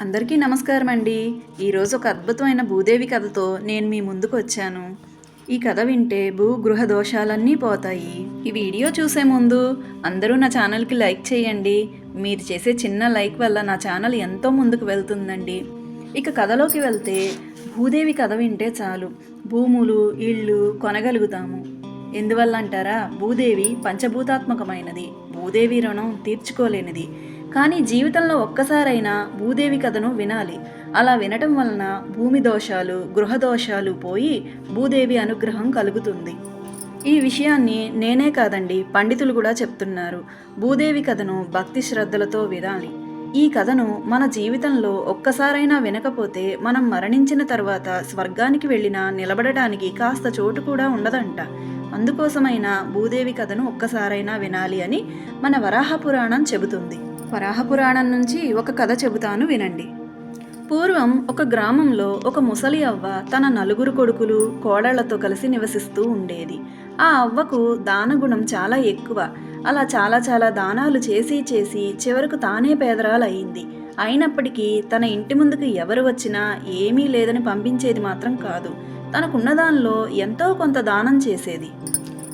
అందరికీ నమస్కారం అండి ఈరోజు ఒక అద్భుతమైన భూదేవి కథతో నేను మీ ముందుకు వచ్చాను. ఈ కథ వింటే భూ గృహ దోషాలన్నీ పోతాయి. ఈ వీడియో చూసే ముందు అందరూ నా ఛానల్కి లైక్ చేయండి. మీరు చేసే చిన్న లైక్ వల్ల నా ఛానల్ ఎంతో ముందుకు వెళ్తుందండి. ఇక కథలోకి వెళ్తే భూదేవి కథ వింటే చాలు. భూములు ఇళ్ళు కొనగలుగుతాము. ఎందువల్ల అంటారా? భూదేవి పంచభూతాత్మకమైనది. భూదేవి రుణం తీర్చుకోలేనిది. కానీ జీవితంలో ఒక్కసారైనా భూదేవి కథను వినాలి. అలా వినటం వలన భూమి దోషాలు గృహ దోషాలు పోయి భూదేవి అనుగ్రహం కలుగుతుంది. ఈ విషయాన్ని నేనే కాదండి పండితులు కూడా చెప్తున్నారు. భూదేవి కథను భక్తి శ్రద్ధలతో వినాలి. ఈ కథను మన జీవితంలో ఒక్కసారైనా వినకపోతే మనం మరణించిన తర్వాత స్వర్గానికి వెళ్ళినా నిలబడటానికి కాస్త చోటు కూడా ఉండదంట. అందుకోసమైనా భూదేవి కథను ఒక్కసారైనా వినాలి అని మన వరాహ పురాణం చెబుతుంది. వరాహపురాణం నుంచి ఒక కథ చెబుతాను వినండి. పూర్వం ఒక గ్రామంలో ఒక ముసలి అవ్వ తన నలుగురు కొడుకులు కోడళ్ళతో కలిసి నివసిస్తూ ఉండేది. ఆ అవ్వకు దానగుణం చాలా ఎక్కువ. అలా చాలా చాలా దానాలు చేసి చేసి చివరకు తానే పేదరాలయ్యింది. అయినప్పటికీ తన ఇంటి ముందుకు ఎవరు వచ్చినా ఏమీ లేదని పంపించేది మాత్రం కాదు. తనకున్న దానిలో ఎంతో కొంత దానం చేసేది.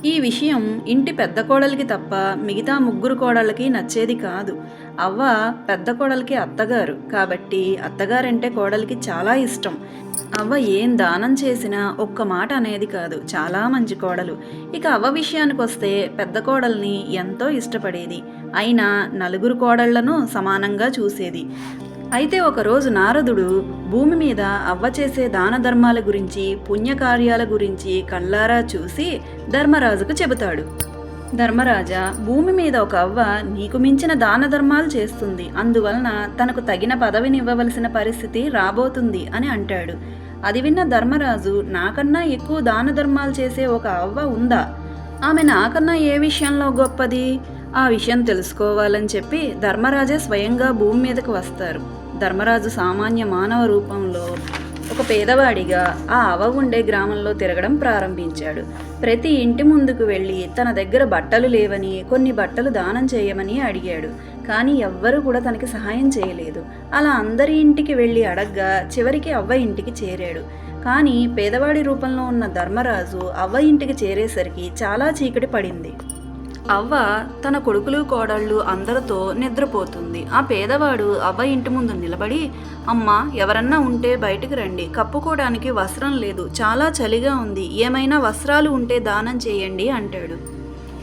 ఈ విషయం ఇంటి పెద్ద కోడలికి తప్ప మిగతా ముగ్గురు కోడళ్ళకి నచ్చేది కాదు. అవ్వ పెద్ద కోడలికి అత్తగారు కాబట్టి అత్తగారంటే కోడలికి చాలా ఇష్టం. అవ్వ ఏం దానం చేసినా ఒక్క మాట అనేది కాదు చాలా మంచి కోడలు. ఇక అవ్వ విషయానికి వస్తే పెద్ద కోడల్ని ఎంతో ఇష్టపడేది. అయినా నలుగురు కోడళ్ళను సమానంగా చూసేది. అయితే ఒకరోజు నారదుడు భూమి మీద అవ్వ చేసే దాన ధర్మాల గురించి పుణ్యకార్యాల గురించి కళ్ళారా చూసి ధర్మరాజుకు చెబుతాడు. ధర్మరాజా భూమి మీద ఒక అవ్వ నీకు మించిన దాన ధర్మాలు చేస్తుంది. అందువలన తనకు తగిన పదవినివ్వవలసిన పరిస్థితి రాబోతుంది అని అంటాడు. అది విన్న ధర్మరాజు నాకన్నా ఎక్కువ దాన ధర్మాలు చేసే ఒక అవ్వ ఉందా? ఆమె నాకన్నా ఏ విషయంలో గొప్పది? ఆ విషయం తెలుసుకోవాలని చెప్పి ధర్మరాజే స్వయంగా భూమి మీదకు వస్తారు. ధర్మరాజు సామాన్య మానవ రూపంలో ఒక పేదవాడిగా ఆ అవ ఉండే గ్రామంలో తిరగడం ప్రారంభించాడు. ప్రతి ఇంటి ముందుకు వెళ్ళి తన దగ్గర బట్టలు లేవని కొన్ని బట్టలు దానం చేయమని అడిగాడు. కానీ ఎవ్వరూ కూడా తనకి సహాయం చేయలేదు. అలా అందరి ఇంటికి వెళ్ళి అడగ్గా చివరికి అవ్వ ఇంటికి చేరాడు. కానీ పేదవాడి రూపంలో ఉన్న ధర్మరాజు అవ్వ ఇంటికి చేరేసరికి చాలా చీకటి పడింది. అవ్వ తన కొడుకులు కోడళ్ళు అందరితో నిద్రపోతుంది. ఆ పేదవాడు అవ్వ ఇంటి ముందు నిలబడి అమ్మ ఎవరన్నా ఉంటే బయటికి రండి. కప్పుకోవడానికి వస్త్రం లేదు. చాలా చలిగా ఉంది. ఏమైనా వస్త్రాలు ఉంటే దానం చేయండి అంటాడు.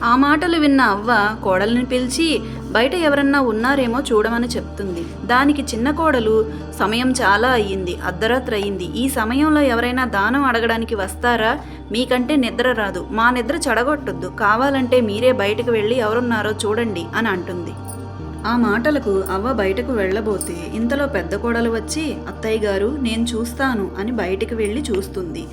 ఆ మాటలు విన్న అవ్వ కోడల్ని పిలిచి బయట ఎవరన్నా ఉన్నారేమో చూడమని చెప్తుంది. దానికి చిన్న కోడలు సమయం చాలా అయ్యింది అర్ధరాత్రి అయ్యింది. ఈ సమయంలో ఎవరైనా దానం అడగడానికి వస్తారా? మీకంటే నిద్ర రాదు. మా నిద్ర చెడగొట్టొద్దు. కావాలంటే మీరే బయటకు వెళ్ళి ఎవరున్నారో చూడండి అని అంటుంది. ఆ మాటలకు అవ్వ బయటకు వెళ్ళబోతే ఇంతలో పెద్ద కోడలు వచ్చి అత్తయ్య గారు నేను చూస్తాను అని బయటికి వెళ్ళి చూస్తుంది.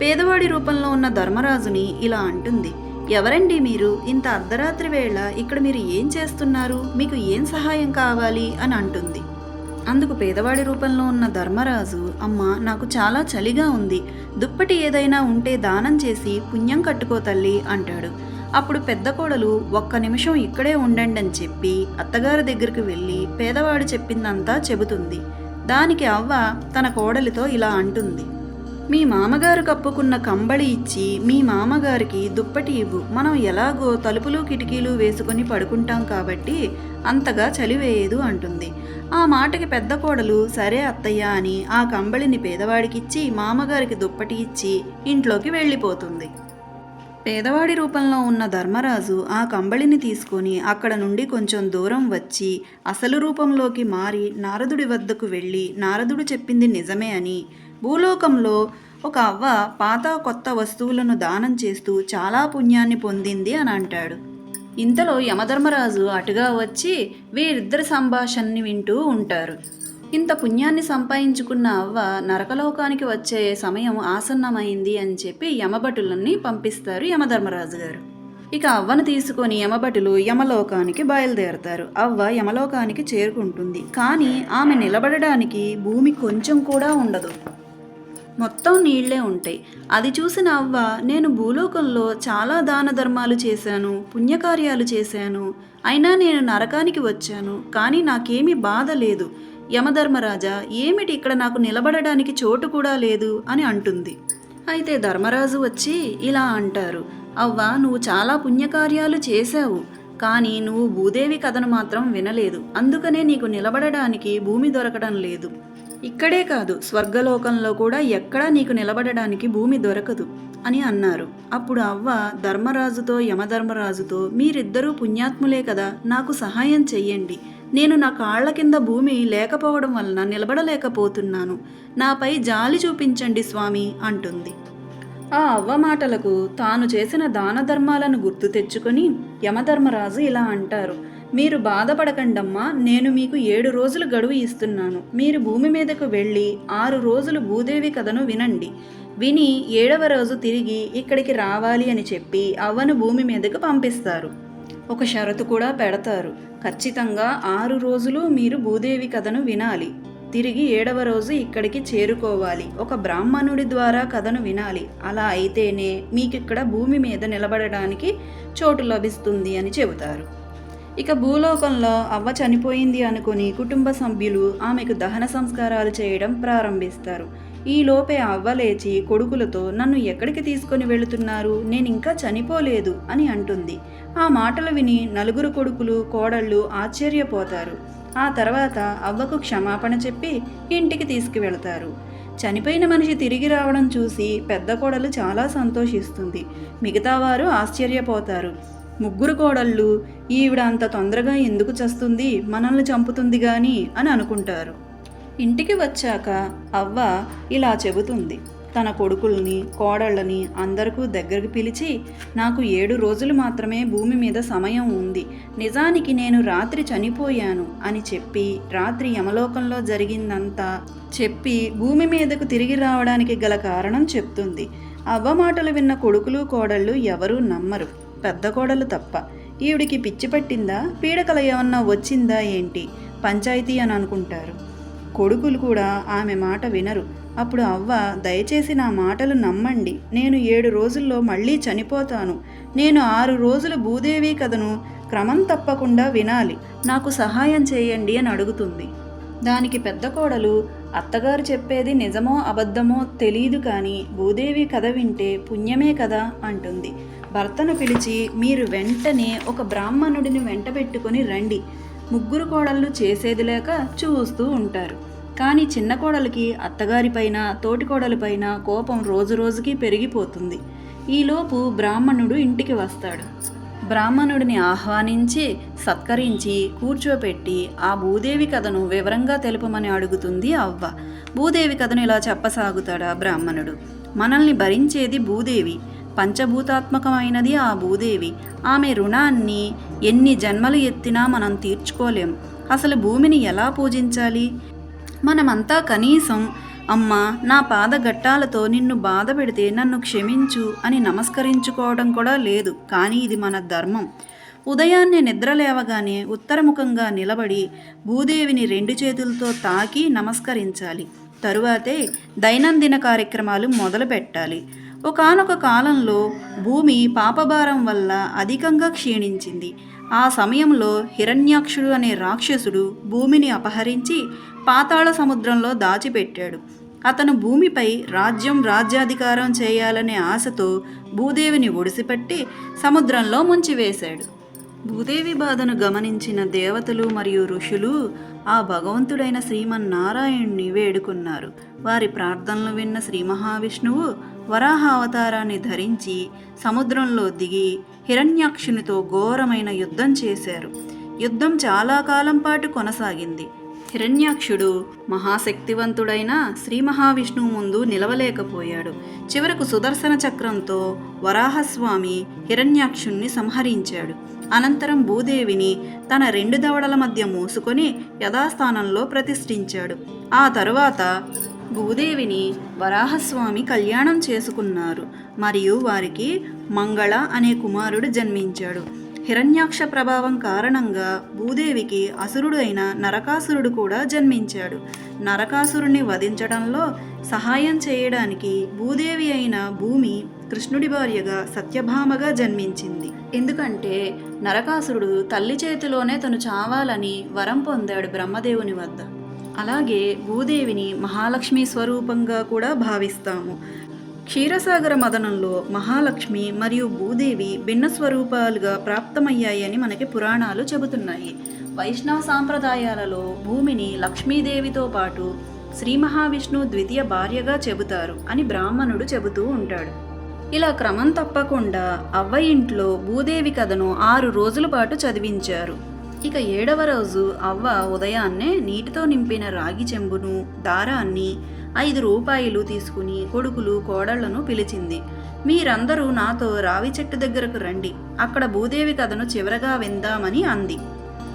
పేదవాడి రూపంలో ఉన్న ధర్మరాజుని ఇలా అంటుంది. ఎవరండి మీరు? ఇంత అర్ధరాత్రి వేళ ఇక్కడ మీరు ఏం చేస్తున్నారు? మీకు ఏం సహాయం కావాలి? అని అంటుంది. అందుకు పేదవాడి రూపంలో ఉన్న ధర్మరాజు అమ్మ నాకు చాలా చలిగా ఉంది. దుప్పటి ఏదైనా ఉంటే దానం చేసి పుణ్యం కట్టుకో తల్లి అంటాడు. అప్పుడు పెద్ద కోడలు ఒక్క నిమిషం ఇక్కడే ఉండండి అని చెప్పి అత్తగారి దగ్గరికి వెళ్ళి పేదవాడు చెప్పిందంతా చెబుతుంది. దానికి అవ్వ తన కోడలితో ఇలా అంటుంది. మీ మామగారు కప్పుకున్న కంబళి ఇచ్చి మీ మామగారికి దుప్పటి ఇవ్వు. మనం ఎలాగో తలుపులు కిటికీలు వేసుకొని పడుకుంటాం కాబట్టి అంతగా చలివేయదు అంటుంది. ఆ మాటకి పెద్ద కోడలు సరే అత్తయ్య అని ఆ కంబళిని పేదవాడికిచ్చి మామగారికి దుప్పటి ఇచ్చి ఇంట్లోకి వెళ్ళిపోతుంది. పేదవాడి రూపంలో ఉన్న ధర్మరాజు ఆ కంబళిని తీసుకొని అక్కడ నుండి కొంచెం దూరం వచ్చి అసలు రూపంలోకి మారి నారదుడి వద్దకు వెళ్ళి నారదుడు చెప్పింది నిజమే అని భూలోకంలో ఒక అవ్వ పాత కొత్త వస్తువులను దానం చేస్తూ చాలా పుణ్యాన్ని పొందింది అని అంటాడు. ఇంతలో యమధర్మరాజు అటుగా వచ్చి వీరిద్దరి సంభాషణని వింటూ ఉంటారు. ఇంత పుణ్యాన్ని సంపాదించుకున్న అవ్వ నరకలోకానికి వచ్చే సమయం ఆసన్నమైంది అని చెప్పి యమభటులని పంపిస్తారు యమధర్మరాజు గారు. ఇక అవ్వను తీసుకొని యమభటులు యమలోకానికి బయలుదేరతారు. అవ్వ యమలోకానికి చేరుకుంటుంది. కానీ ఆమె నిలబడడానికి భూమి కొంచెం కూడా ఉండదు. మొత్తం నీళ్ళే ఉంటాయి. అది చూసిన అవ్వ నేను భూలోకంలో చాలా దాన ధర్మాలు చేశాను పుణ్యకార్యాలు చేశాను. అయినా నేను నరకానికి వచ్చాను కానీ నాకేమీ బాధ లేదు. యమధర్మరాజా ఏమిటి ఇక్కడ నాకు నిలబడడానికి చోటు కూడా లేదు అని అంటుంది. అయితే ధర్మరాజు వచ్చి ఇలా అంటారు అవ్వ నువ్వు చాలా పుణ్యకార్యాలు చేశావు. కానీ నువ్వు భూదేవి కథను మాత్రం వినలేదు. అందుకనే నీకు నిలబడడానికి భూమి దొరకడం లేదు. ఇక్కడే కాదు స్వర్గలోకంలో కూడా ఎక్కడా నీకు నిలబడడానికి భూమి దొరకదు అని అన్నారు. అప్పుడు అవ్వ ధర్మరాజుతో యమధర్మరాజుతో మీరిద్దరూ పుణ్యాత్ములే కదా నాకు సహాయం చెయ్యండి. నేను నా కాళ్ళ కింద భూమి లేకపోవడం వలన నిలబడలేకపోతున్నాను. నాపై జాలి చూపించండి స్వామి అంటుంది. ఆ అవ్వ మాటలకు తాను చేసిన దాన ధర్మాలను గుర్తు తెచ్చుకొని యమధర్మరాజు ఇలా అంటారు. మీరు బాధపడకండమ్మా నేను మీకు ఏడు రోజులు గడువు ఇస్తున్నాను. మీరు భూమి మీదకు వెళ్ళి ఆరు రోజులు భూదేవి కథను వినండి. విని ఏడవ రోజు తిరిగి ఇక్కడికి రావాలి అని చెప్పి అవ్వను భూమి మీదకు పంపిస్తారు. ఒక షరతు కూడా పెడతారు. ఖచ్చితంగా ఆరు రోజులు మీరు భూదేవి కథను వినాలి. తిరిగి ఏడవ రోజు ఇక్కడికి చేరుకోవాలి. ఒక బ్రాహ్మణుడి ద్వారా కథను వినాలి. అలా అయితేనే మీకు ఇక్కడ భూమి మీద నిలబడడానికి చోటు లభిస్తుంది అని చెబుతారు. ఇక భూలోకంలో అవ్వ చనిపోయింది అనుకుని కుటుంబ సభ్యులు ఆమెకు దహన సంస్కారాలు చేయడం ప్రారంభిస్తారు. ఈ లోపే అవ్వ లేచి కొడుకులతో నన్ను ఎక్కడికి తీసుకొని వెళుతున్నారు? నేను ఇంకా చనిపోలేదు అని అంటుంది. ఆ మాటలు విని నలుగురు కొడుకులు కోడళ్ళు ఆశ్చర్యపోతారు. ఆ తర్వాత అవ్వకు క్షమాపణ చెప్పి ఇంటికి తీసుకువెళతారు. చనిపోయిన మనిషి తిరిగి రావడం చూసి పెద్ద కోడలు చాలా సంతోషిస్తుంది. మిగతా వారు ఆశ్చర్యపోతారు. ముగ్గురు కోడళ్ళు ఈవిడ అంత తొందరగా ఎందుకు చస్తుంది? మనల్ని చంపుతుంది గాని అని అనుకుంటారు. ఇంటికి వచ్చాక అవ్వ ఇలా చెబుతుంది. తన కొడుకుల్ని కోడళ్ళని అందరికీ దగ్గరకు పిలిచి నాకు ఏడు రోజులు మాత్రమే భూమి మీద సమయం ఉంది. నిజానికి నేను రాత్రి చనిపోయాను అని చెప్పి రాత్రి యమలోకంలో జరిగిందంతా చెప్పి భూమి మీదకు తిరిగి రావడానికి గల కారణం చెప్తుంది. అవ్వ మాటలు విన్న కొడుకులు కోడళ్ళు ఎవరూ నమ్మరు. పెద్ద కోడలు తప్ప. ఈవిడికి పిచ్చి పట్టిందా? పీడకల ఏమన్నా వచ్చిందా ఏంటి? పంచాయతీ అని అనుకుంటారు. కొడుకులు కూడా ఆమె మాట వినరు. అప్పుడు అవ్వ దయచేసి నా మాటలు నమ్మండి. నేను ఏడు రోజుల్లో మళ్ళీ చనిపోతాను. నేను ఆరు రోజులు భూదేవి కథను క్రమం తప్పకుండా వినాలి. నాకు సహాయం చేయండి అని అడుగుతుంది. దానికి పెద్ద కోడలు అత్తగారు చెప్పేది నిజమో అబద్ధమో తెలియదు కానీ భూదేవి కథ వింటే పుణ్యమే కదా అంటుంది. భర్తను పిలిచి మీరు వెంటనే ఒక బ్రాహ్మణుడిని వెంటబెట్టుకొని రండి. ముగ్గురు కోడళ్ళు చేసేది లేక చూస్తూ ఉంటారు. కానీ చిన్న కోడలికి అత్తగారిపైన తోటికోడలిపైన కోపం రోజు రోజుకి పెరిగిపోతుంది. ఈలోపు బ్రాహ్మణుడు ఇంటికి వస్తాడు. బ్రాహ్మణుడిని ఆహ్వానించి సత్కరించి కూర్చోపెట్టి ఆ భూదేవి కథను వివరంగా తెలుపమని అడుగుతుంది అవ్వ. భూదేవి కథను ఇలా చెప్పసాగుతాడు ఆ బ్రాహ్మణుడు. మనల్ని భరించేది భూదేవి. పంచభూతాత్మకమైనది ఆ భూదేవి. ఆమె రుణాన్ని ఎన్ని జన్మలు ఎత్తినా మనం తీర్చుకోలేం. అసలు భూమిని ఎలా పూజించాలి? మనమంతా కనీసం అమ్మ నా పాదఘట్టాలతో నిన్ను బాధ పెడితే నన్ను క్షమించు అని నమస్కరించుకోవడం కూడా లేదు కానీ ఇది మన ధర్మం. ఉదయాన్నే నిద్ర లేవగానే ఉత్తరముఖంగా నిలబడి భూదేవిని రెండు చేతులతో తాకి నమస్కరించాలి. తరువాతే దైనందిన కార్యక్రమాలు మొదలు పెట్టాలి. ఒకానొక కాలంలో భూమి పాపభారం వల్ల అధికంగా క్షీణించింది. ఆ సమయంలో హిరణ్యాక్షుడు అనే రాక్షసుడు భూమిని అపహరించి పాతాళ సముద్రంలో దాచిపెట్టాడు. అతను భూమిపై రాజ్యం రాజ్యాధికారం చేయాలనే ఆశతో భూదేవిని ఒడిసిపెట్టి సముద్రంలో ముంచివేశాడు. భూదేవి బాధను గమనించిన దేవతలు మరియు ఋషులు ఆ భగవంతుడైన శ్రీమన్నారాయణ్ణి వేడుకున్నారు. వారి ప్రార్థనలు విన్న శ్రీ మహావిష్ణువు వరాహ అవతారాన్ని ధరించి సముద్రంలో దిగి హిరణ్యాక్షునితో ఘోరమైన యుద్ధం చేశారు. యుద్ధం చాలా కాలం పాటు కొనసాగింది. హిరణ్యాక్షుడు మహాశక్తివంతుడైన శ్రీ మహావిష్ణువు ముందు నిలవలేకపోయాడు. చివరకు సుదర్శన చక్రంతో వరాహస్వామి హిరణ్యాక్షుణ్ణి సంహరించాడు. అనంతరం భూదేవిని తన రెండు దవడల మధ్య మూసుకొని యథాస్థానంలో ప్రతిష్ఠించాడు. ఆ తరువాత భూదేవిని వరాహస్వామి కళ్యాణం చేసుకున్నారు. మరియు వారికి మంగళ అనే కుమారుడు జన్మించాడు. హిరణ్యాక్ష ప్రభావం కారణంగా భూదేవికి అసురుడు అయిన నరకాసురుడు కూడా జన్మించాడు. నరకాసురుణ్ణి వధించడంలో సహాయం చేయడానికి భూదేవి అయిన భూమి కృష్ణుడి భార్యగా సత్యభామగా జన్మించింది. ఎందుకంటే నరకాసురుడు తల్లి చేతిలోనే తను చావాలని వరం పొందాడు బ్రహ్మదేవుని వద్ద. అలాగే భూదేవిని మహాలక్ష్మి స్వరూపంగా కూడా భావిస్తాము. క్షీరసాగర మదనంలో మహాలక్ష్మి మరియు భూదేవి భిన్న స్వరూపాలుగా ప్రాప్తమయ్యాయని మనకి పురాణాలు చెబుతున్నాయి. వైష్ణవ సాంప్రదాయాలలో భూమిని లక్ష్మీదేవితో పాటు శ్రీ మహావిష్ణు ద్వితీయ భార్యగా చెబుతారు అని బ్రాహ్మణుడు చెబుతూ ఉంటాడు. ఇలా క్రమం తప్పకుండా అవ్వ ఇంట్లో భూదేవి కథను ఆరు రోజుల పాటు చదివించారు. ఇక ఏడవ రోజు అవ్వ ఉదయాన్నే నీటితో నింపిన రాగి చెంబును దారాన్ని ఐదు రూపాయలు తీసుకుని కొడుకులు కోడళ్ళను పిలిచింది. మీరందరూ నాతో రావి చెట్టు దగ్గరకు రండి. అక్కడ భూదేవి కథను చివరగా విందామని అంది.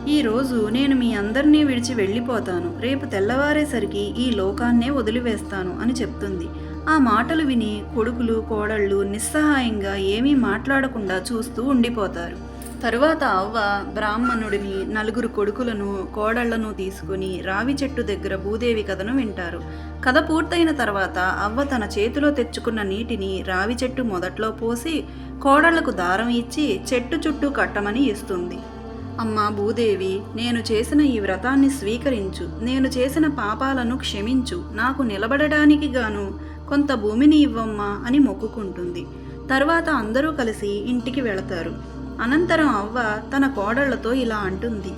ఈ రోజు నేను మీ అందరినీ విడిచి వెళ్ళిపోతాను. రేపు తెల్లవారేసరికి ఈ లోకాన్నే వదిలివేస్తాను అని చెప్తుంది. ఆ మాటలు విని కొడుకులు కోడళ్ళు నిస్సహాయంగా ఏమీ మాట్లాడకుండా చూస్తూ ఉండిపోతారు. తరువాత అవ్వ బ్రాహ్మణుడిని నలుగురు కొడుకులను కోడళ్ళను తీసుకుని రావి చెట్టు దగ్గర భూదేవి కథను వింటారు. కథ పూర్తయిన తర్వాత అవ్వ తన చేతిలో తెచ్చుకున్న నీటిని రావి చెట్టు మొదట్లో పోసి కోడళ్ళకు దారం ఇచ్చి చెట్టు చుట్టూ కట్టమని ఇస్తుంది. అమ్మా భూదేవి నేను చేసిన ఈ వ్రతాన్ని స్వీకరించు. నేను చేసిన పాపాలను క్షమించు. నాకు నిలబడడానికి గాను కొంత భూమిని ఇవ్వమ్మా అని మొక్కుకుంటుంది. తర్వాత అందరూ కలిసి ఇంటికి వెళతారు. అనంతరం అవ్వ తన కోడళ్ళతో ఇలా అంటుంది.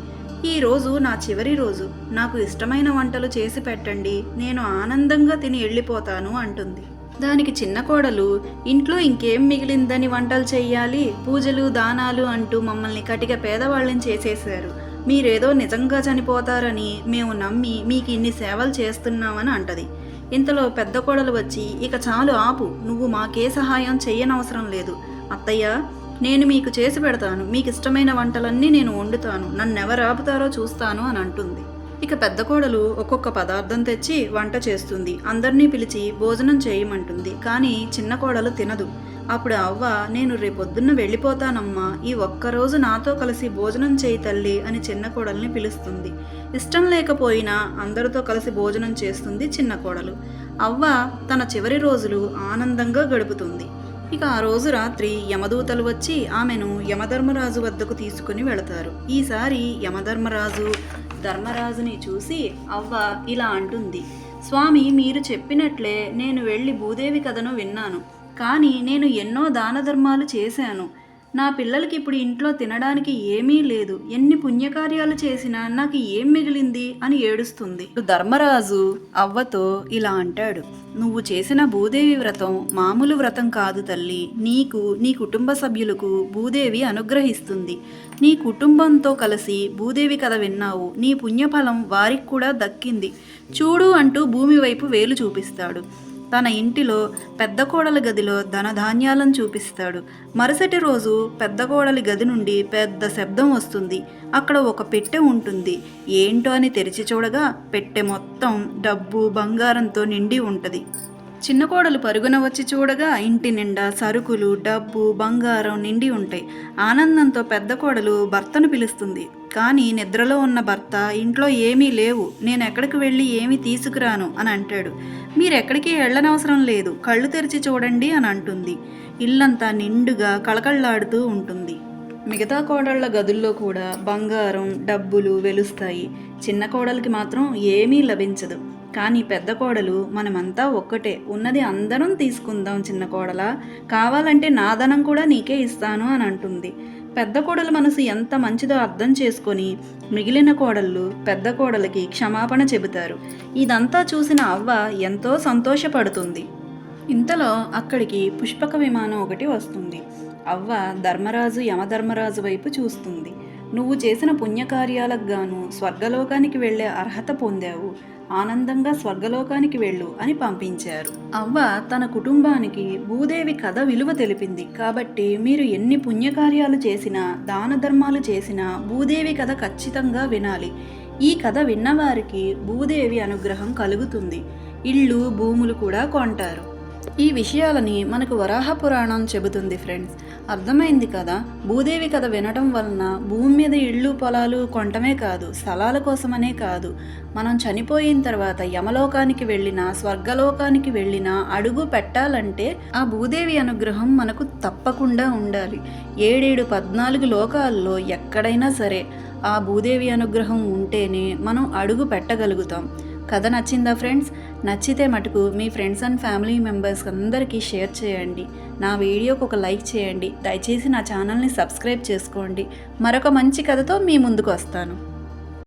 ఈ రోజు నా చివరి రోజు. నాకు ఇష్టమైన వంటలు చేసి పెట్టండి. నేను ఆనందంగా తిని వెళ్ళిపోతాను అంటుంది. దానికి చిన్న కోడలు ఇంట్లో ఇంకేం మిగిలిందని వంటలు చెయ్యాలి? పూజలు దానాలు అంటూ మమ్మల్ని కటిక పేదవాళ్ళని చేసేశారు. మీరేదో నిజంగా చనిపోతారని మేము నమ్మి మీకు ఇన్ని సేవలు చేస్తున్నామని అంటది. ఇంతలో పెద్ద కోడలు వచ్చి ఇక చాలు ఆపు. నువ్వు మాకే సహాయం చెయ్యనవసరం లేదు. అత్తయ్య నేను మీకు చేసి పెడతాను. మీకు ఇష్టమైన వంటలన్నీ నేను వండుతాను. నన్ను ఎవరు ఆపుతారో చూస్తాను అని అంటుంది. ఇక పెద్ద కోడలు ఒక్కొక్క పదార్థం తెచ్చి వంట చేస్తుంది. అందరినీ పిలిచి భోజనం చేయమంటుంది. కానీ చిన్న కోడలు తినదు. అప్పుడు అవ్వ నేను రేపొద్దున్న వెళ్ళిపోతానమ్మా. ఈ ఒక్కరోజు నాతో కలిసి భోజనం చేయి తల్లి అని చిన్న కోడల్ని పిలుస్తుంది. ఇష్టం లేకపోయినా అందరితో కలిసి భోజనం చేస్తుంది చిన్న కోడలు. అవ్వ తన చివరి రోజులు ఆనందంగా గడుపుతుంది. ఇక ఆ రోజు రాత్రి యమదూతలు వచ్చి ఆమెను యమధర్మరాజు వద్దకు తీసుకుని వెళతారు. ఈసారి యమధర్మరాజు ధర్మరాజుని చూసి అవ్వ ఇలా అంటుంది. స్వామి మీరు చెప్పినట్లే నేను వెళ్ళి భూదేవి కథను విన్నాను. కానీ నేను ఎన్నో దాన ధర్మాలు చేశాను. నా పిల్లలకి ఇప్పుడు ఇంట్లో తినడానికి ఏమీ లేదు. ఎన్ని పుణ్యకార్యాలు చేసినా నాకు ఏం మిగిలింది? అని ఏడుస్తుంది. ధర్మరాజు అవ్వతో ఇలా అంటాడు. నువ్వు చేసిన భూదేవి వ్రతం మామూలు వ్రతం కాదు తల్లి. నీకు నీ కుటుంబ సభ్యులకు భూదేవి అనుగ్రహిస్తుంది. నీ కుటుంబంతో కలిసి భూదేవి కథ విన్నావు. నీ పుణ్యఫలం వారికి కూడా దక్కింది. చూడు అంటూ భూమి వైపు వేలు చూపిస్తాడు. తన ఇంటిలో పెద్ద కోడలి గదిలో ధనధాన్యాలను చూపిస్తాడు. మరుసటి రోజు పెద్ద కోడలి గది నుండి పెద్ద శబ్దం వస్తుంది. అక్కడ ఒక పెట్టె ఉంటుంది. ఏంటో అని తెరిచి చూడగా పెట్టె మొత్తం డబ్బు బంగారంతో నిండి ఉంటుంది. చిన్న కోడలు పరుగున వచ్చి చూడగా ఇంటి నిండా సరుకులు డబ్బు బంగారం నిండి ఉంటాయి. ఆనందంతో పెద్ద కోడలు భర్తను పిలుస్తుంది. కానీ నిద్రలో ఉన్న భర్త ఇంట్లో ఏమీ లేవు నేను ఎక్కడికి వెళ్ళి ఏమీ తీసుకురాను అని అంటాడు. మీరెక్కడికి వెళ్ళనవసరం లేదు కళ్ళు తెరిచి చూడండి అని అంటుంది. ఇల్లంతా నిండుగా కళకళలాడుతూ ఉంటుంది. మిగతా కోడళ్ళ గదుల్లో కూడా బంగారం డబ్బులు వెలుస్తాయి. చిన్న కోడలికి మాత్రం ఏమీ లభించదు. కానీ పెద్ద కోడలు మనమంతా ఒక్కటే ఉన్నది అందరం తీసుకుందాం చిన్న కోడల కావాలంటే నాదనం కూడా నీకే ఇస్తాను అని అంటుంది. పెద్ద కోడల మనసు ఎంత మంచిదో అర్థం చేసుకొని మిగిలిన కోడళ్ళు పెద్ద కోడలికి క్షమాపణ చెబుతారు. ఇదంతా చూసిన అవ్వ ఎంతో సంతోషపడుతుంది. ఇంతలో అక్కడికి పుష్పక విమానం ఒకటి వస్తుంది. అవ్వ ధర్మరాజు యమధర్మరాజు వైపు చూస్తుంది. నువ్వు చేసిన పుణ్యకార్యాలకు గాను స్వర్గలోకానికి వెళ్ళే అర్హత పొందావు. ఆనందంగా స్వర్గలోకానికి వెళ్ళు అని పంపించారు. అవ్వ తన కుటుంబానికి భూదేవి కథ విలువ తెలిపింది. కాబట్టి మీరు ఎన్ని పుణ్యకార్యాలు చేసినా దాన ధర్మాలు చేసినా భూదేవి కథ ఖచ్చితంగా వినాలి. ఈ కథ విన్నవారికి భూదేవి అనుగ్రహం కలుగుతుంది. ఇళ్ళు భూములు కూడా కొంటారు. ఈ విషయాలని మనకు వరాహ పురాణం చెబుతుంది ఫ్రెండ్స్. అర్థమైంది కదా? భూదేవి కథ వినటం వలన భూమి మీద ఇళ్ళు పొలాలు కొనటమే కాదు స్థలాల కోసమనే కాదు. మనం చనిపోయిన తర్వాత యమలోకానికి వెళ్ళినా స్వర్గలోకానికి వెళ్ళినా అడుగు పెట్టాలంటే ఆ భూదేవి అనుగ్రహం మనకు తప్పకుండా ఉండాలి. ఏడేడు పద్నాలుగు లోకాల్లో ఎక్కడైనా సరే ఆ భూదేవి అనుగ్రహం ఉంటేనే మనం అడుగు పెట్టగలుగుతాం. కథ నచ్చిందా ఫ్రెండ్స్? నచ్చితే మటుకు మీ ఫ్రెండ్స్ అండ్ ఫ్యామిలీ మెంబర్స్ అందరికీ షేర్ చేయండి. నా వీడియోకి ఒక లైక్ చేయండి. దయచేసి నా ఛానల్ని సబ్స్క్రైబ్ చేసుకోండి. మరొక మంచి కథతో మీ ముందుకు వస్తాను.